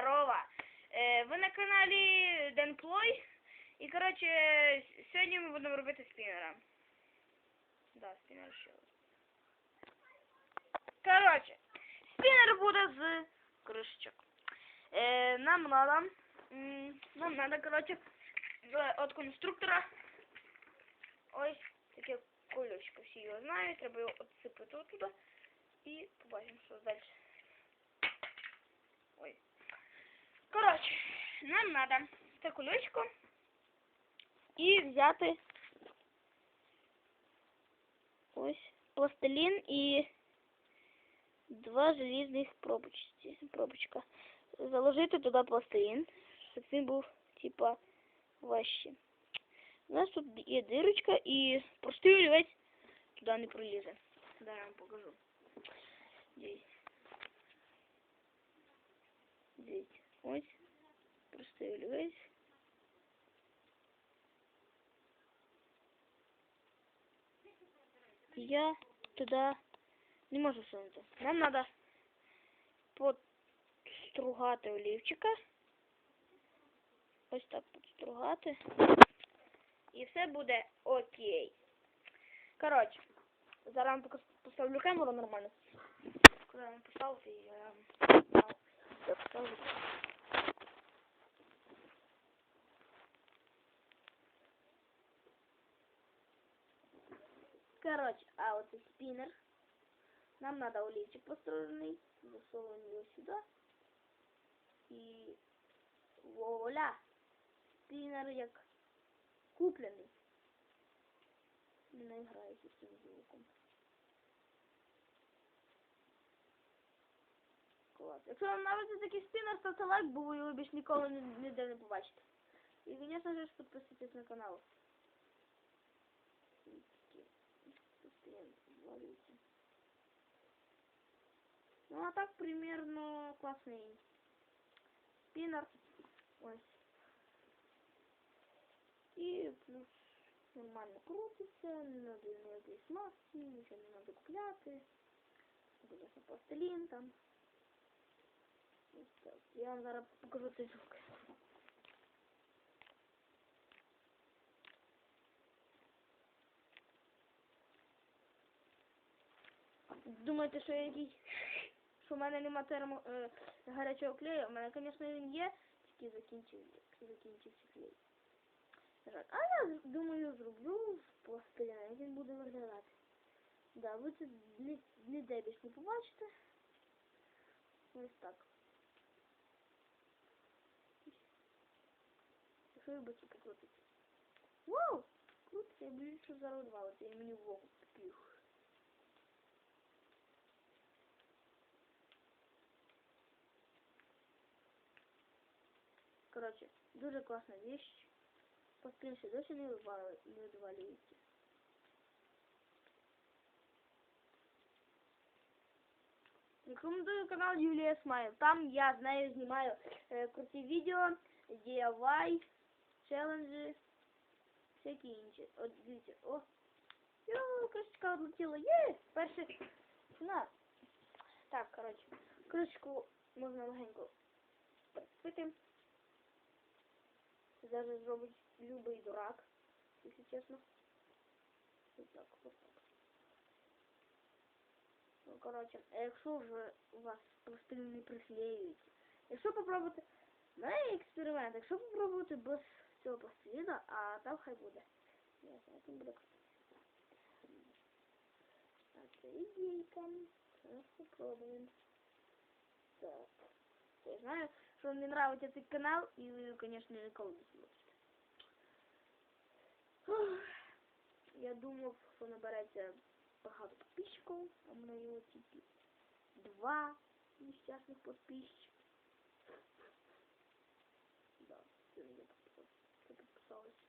здорово! Е, ви на каналі Денплой. І, коротше, с- сьогодні ми будемо робити спінера. Да, спінер ще. Коротше, спінер буде з кришечок. Е, нам надо, нам надо, коротше, от конструктора ось таке колечко. Всі його знають, треба його отсипати отуда. І побачимо, що далі. Ой. Коротше, нам надо це кулечко і взяти ось пластилін і два желізних пробочці, пробочка. Заложити туди пластилін, щоб він був типа важче. У нас тут є дирочка і простий олівець туди не пролізе. Зараз я вам покажу. Дивіться. Ось. Простий олівець. Я туди не можу сунути. Нам треба подстругати олівчика. Ось так подстругати. І все буде окей. Коротше, зараз вам поставлю камеру нормально. Куди вам поставити, я поставлю. Короче, а вот и спиннер. Нам надо олівчик построенный. Засовываем его сюда. И вуаля. Спиннер як куплений. Не наіграюся з цим звуком. Клас. Якщо вам нравиться такий спінер, ставте лайк, бо ви його більш ніколи ні- ніде не побачите. І, звісно ж, підписуйтесь на канал. Постоянно валюється. Ну а так примерно классный спиннер. Ось. І плюс нормально крутиться, не надо ніякої смазки, нічого не надо купляти. Буде пластилін там. Ось так. Я вам зараз покажу цей звук. Думаєте, що я який? Що в мене нема термо е, гарячого клею? У мене, звісно, він є, тільки закінчився, закінчився клей. А я думаю, зроблю як він буде виглядати. Да, ви це ні- ніде більш не побачите. Ось так. Якщо ви бачите, покрутиться. Вау! Крутиться, я що зараз валиться, і мені в око піх. Короче, дуже класна вещь. Поспішно досі не відвалюється. Рекомендую канал Юлія Смайл. Там я з нею знімаю е, круті відео, DIY, челенджі, всякі інші. От дивіться, о. Йо, кришечка відлетіла. Є! Перший. На. Так, коротше. Кришечку можна легенько прицепити. Даже зробить любий дурак, якщо чесно. Ось так, ось так. Ну, коротше, а якщо вже у вас пластилін не приклеюється, якщо попробувати, в мене є експеримент, якщо попробувати без цього пластиліна, а там хай буде. Я знаю, там буде круто. А це ідейка. Зараз попробуємо. Так. Я знаю, що вам не нравиться цей канал, його, звісно, ніколи не зможете. Я думав, що набереться багато підписчиків, а в мене його тільки два нещасних підписчика. Да, підписався. Це підписалось.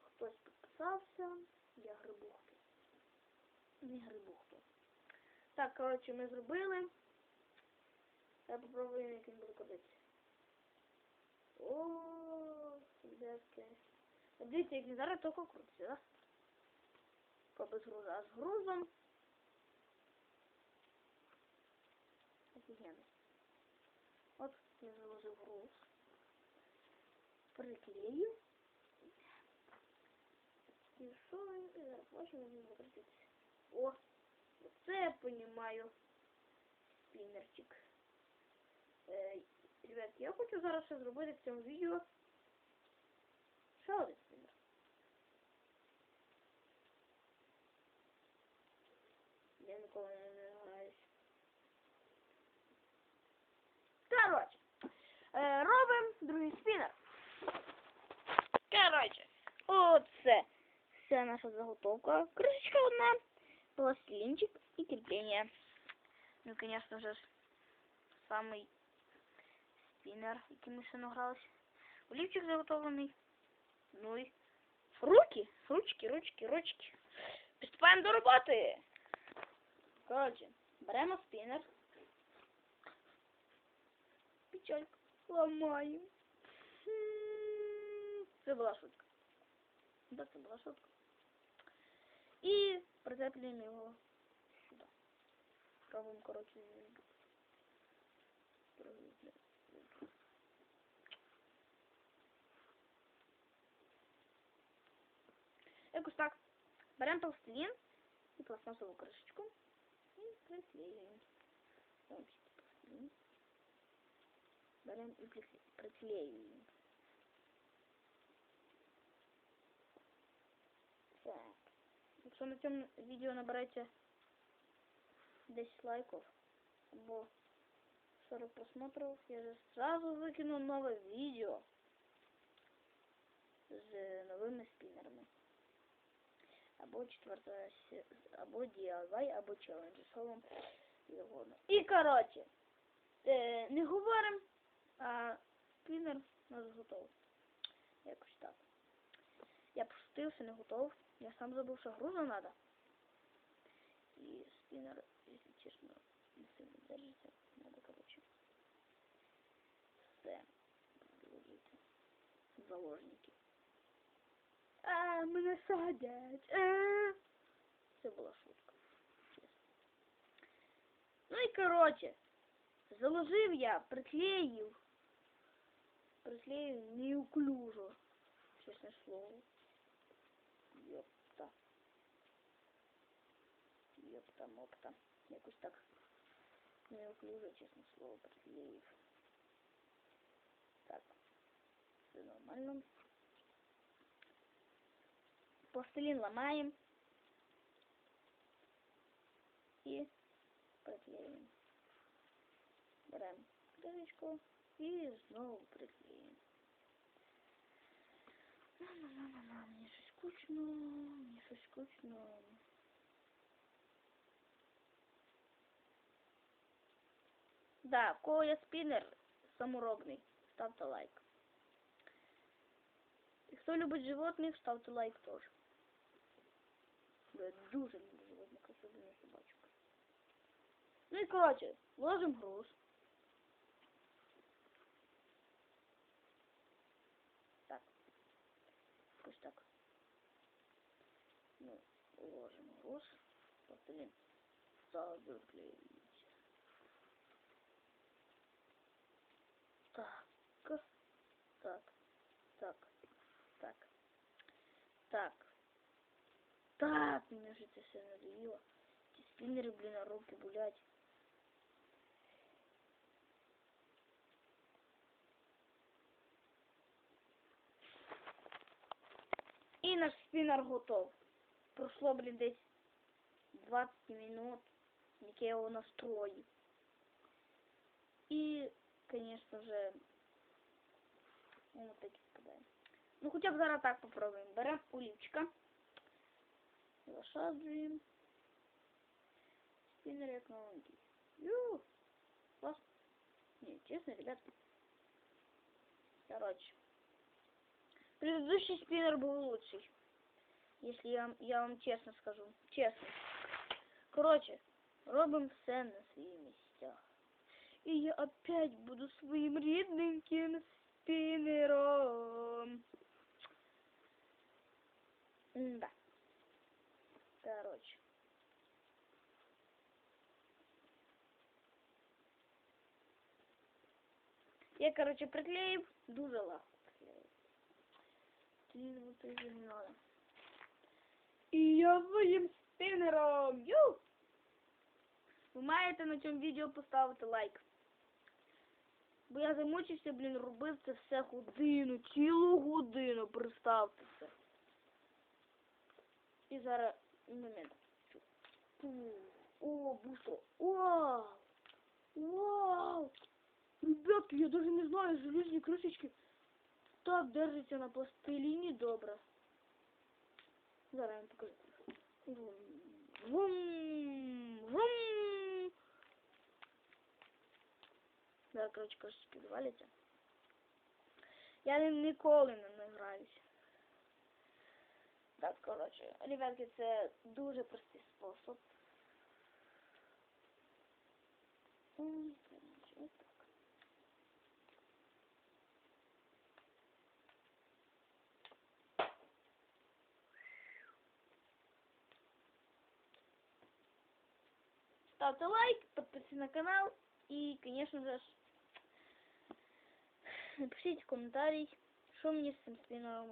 Хтось підписався, я грибу. Не грибу. Так, коротше, ми зробили. Я попробую, як він буде ходити. О, ребятки. Дивіться, як зараз тільки крутиться, да? По груза. А з грузом. Офігенно. От я заложив груз. Приклею. І що і зараз бачимо, він закрутиться. О, це я понімаю. Спінерчик. Е, ребят, я хочу зараз ще зробити в цьому відео. Ще один спінер. Я ніколи не, не граюсь. Короче, е, робимо другий спінер. Короче, оце вся наша заготовка. Крышечка одна, пластилинчик и крепление. Ну и, конечно же, самый спиннер, яким ми ще награлися. Олівчик заготовлений. Ну і руки, ручки, ручки, ручки. Приступаємо до роботи. Коротше, беремо спінер. Печальку ламаємо. Це була шутка. Да, це була шутка. І прицеплюємо його сюди. Робимо, коротше, Якось так. Беремо пластилін і пластмасову кришечку і приклеюємо. Ось пластилін. Беремо і прикле- приклеюємо. Так. Якщо на цьому відео набереться 10 лайків або 40 просмотрів, я же сразу викину нове відео з новими спінерами. Або четверта або DIY, або челендж, що вам завгодно. І коротше, е, не говоримо, а спінер у нас готовий. Якось так. Я пошутив, не готов. Я сам забув, що грузу треба. І спінер, якщо чесно, не сильно держиться. Надо, коротше. Все. Заложники. А, мене садять. А. Це була шутка. Ну і коротше, заложив я, приклеїв. Приклеїв неуклюжо. Чесне слово. Йопта. Йопта, мопта. Якось так неуклюжо, чесне слово, приклеїв. Так. Все нормально. Пластилин ломаем и приклеим. Берем крышечку и снова приклеим. На-на-на-на-на, мне щось скучно, мне щось скучно. Да, в кого є спінер саморобний, ставте лайк. І хто любить животних, ставте лайк теж. буде дуже дуже красивими собачками. Ну и короче, ложим груз. Так. пусть так. Ну, ложим груз. Потім заклеїмо. Так, мне же это все надоело. Эти спиннеры, блин, на руки гулять. І наш спіннер готов. Пройшло, блін, десь 20 минут, як я його настрою. І, конечно же, вот таки складаємо. Ну, хоча б зараз так попробуємо. Беремо олівчика. Засаджуємо. Спіннер як новенький. Ю! Клас. Не, честно, ребят. Короче. Предыдущий спиннер был лучший. Если я, вам- я вам честно скажу. Честно. Короче, робимо все на своїх місцях. І я опять буду своїм рідненьким спіннером. Да. Короче. Я, короче, не надо. І я своїм спінером. Ю! Ви маєте на цьому відео поставити лайк. Бо я замучився, блін, робив це все годину, цілу годину, представте це. І зараз момент. Фу. О, бустро. Вау! Вау! Ребятки, я даже не знаю, железні кришечки так держаться на пластиліні добре. Зараз я вам покажу. Вум, вум, вум. Да, короче, кришечки зваляться. Я ним ніколи не награюся. Так, коротше, ребятки, це дуже простий спосіб. М, коротше, отак. Ставте лайк, підписуйтесь на канал і, конечно же, ж, напишіть коментарій, що мені з цим спінером